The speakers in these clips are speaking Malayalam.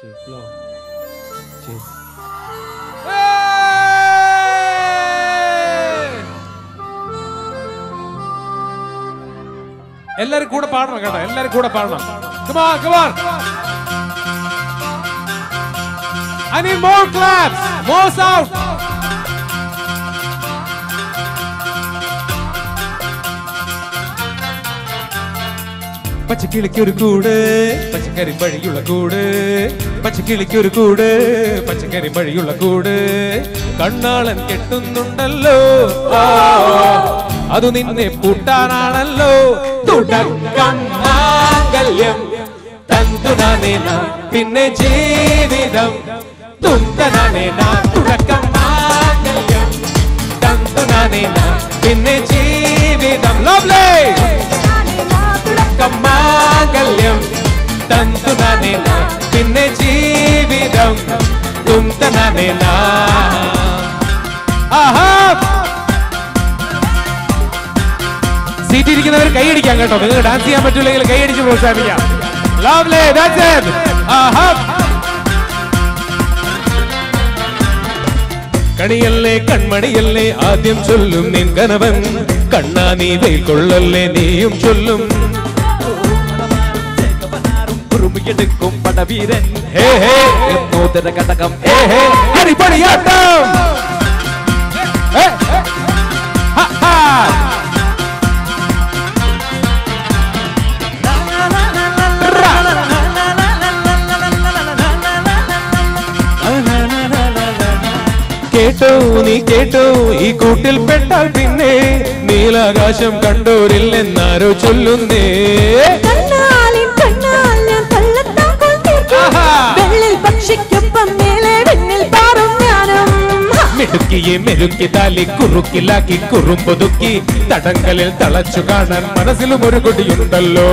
Sí, lo. Sí. കൂടെ പാടണം കേട്ടോ. എല്ലാവരും കൂടെ പാടണം. Kumar Kumar I need more class more out പച്ചക്കിളിക്കൊരു കൂട് പച്ചക്കറി വഴിയുള്ള കൂട്. പച്ചക്കിളിക്കൊരു കൂട് പച്ചക്കറി വഴിയുള്ള കൂട്. കണ്ണാളൻ കെട്ടുന്നുണ്ടല്ലോ. അത് നിന്നെ പൂട്ടാനാണല്ലോ. പിന്നെ ജീവിതം. തുടക്കം പിന്നെ ജീവിതം. ലവ്ലി മാംഗല്യം തന്തുനാനേന പിന്നെ ജീവിതം തുന്തനാനേന ആഹാ സീറ്റ് ഇരിക്കുന്നവർ കൈയടിക്കാം കേട്ടോ നിങ്ങൾ ഡാൻസ് ചെയ്യാൻ പറ്റില്ലെങ്കിൽ കൈയടിച്ച് പ്രോത്സാഹിപ്പിക്കാം ലവ്ലി ദാറ്റ്സ് ഇറ്റ് ആഹാ കണിയല്ലേ കൺമണിയല്ലേ ആദ്യം ചൊല്ലും നിൻ കനവൻ കണ്ണാ നീ വെയിൽ കൊള്ളല്ലേ നീയും ചൊല്ലും ഉറുമിയെടുക്കും പടവീരൻ ഹേ ഹേ നൂതന കടകം ഹേ ഹേ അടിപൊളിയാട്ടം ഹേ, ഹേ. ഹ, ഹ. കേട്ടോ നീ കേട്ടോ ഈ കൂട്ടിൽ പെട്ടാൽ പിന്നെ നീലാകാശം കണ്ടോരില്ലെന്നാരോ ചൊല്ലുന്നേ പക്ഷിക്കൊപ്പം മേലെ വിണ്ണിൽ പാറും ഞാനും ഹ! മെരുക്കി താലി കുറുക്കിലാക്കി കുറുമ്പൊതുക്കി തടങ്കലിൽ തളച്ചു കാണാൻ മനസ്സിലും ഒരു കൊടിയുണ്ടല്ലോ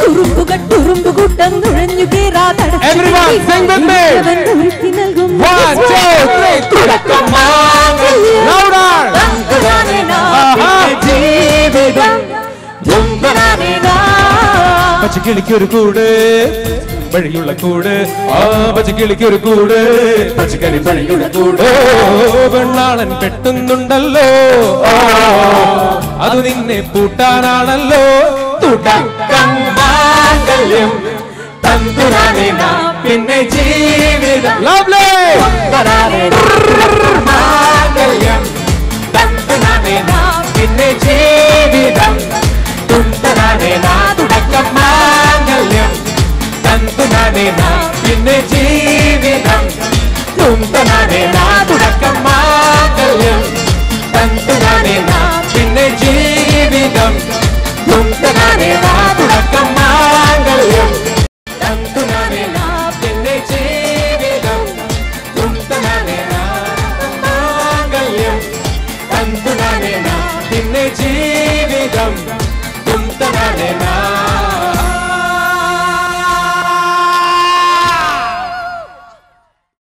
കുറുമ്പുകൾ കുറുമ്പുകൂട്ടം നുഴഞ്ഞു കേറാ Everyone, sing with me. അവൻ ഒരുക്കി നൽകും One, two, three, തുടക്കം മാംഗല്യം. Louder. തന്തുനാനേനാ, ആഹാ. ജീവിതം. പച്ചക്കിളിക്കൊരു കൂട് വഴിയുള്ള കൂട്. ആ പച്ചക്കിളിക്കൊരു കൂട്. പച്ചക്കറി വഴിയുള്ള കൂട്. വെള്ളാളൻ പെട്ടുന്നുണ്ടല്ലോ. അത് നിന്നെ പൂട്ടാനാണല്ലോ. പിന്നെ ജീവിതം. ലവ്ലി തുമ്പനാടേ നാം പിന്നെ ജീവിതം തുമ്പനാടേ നാം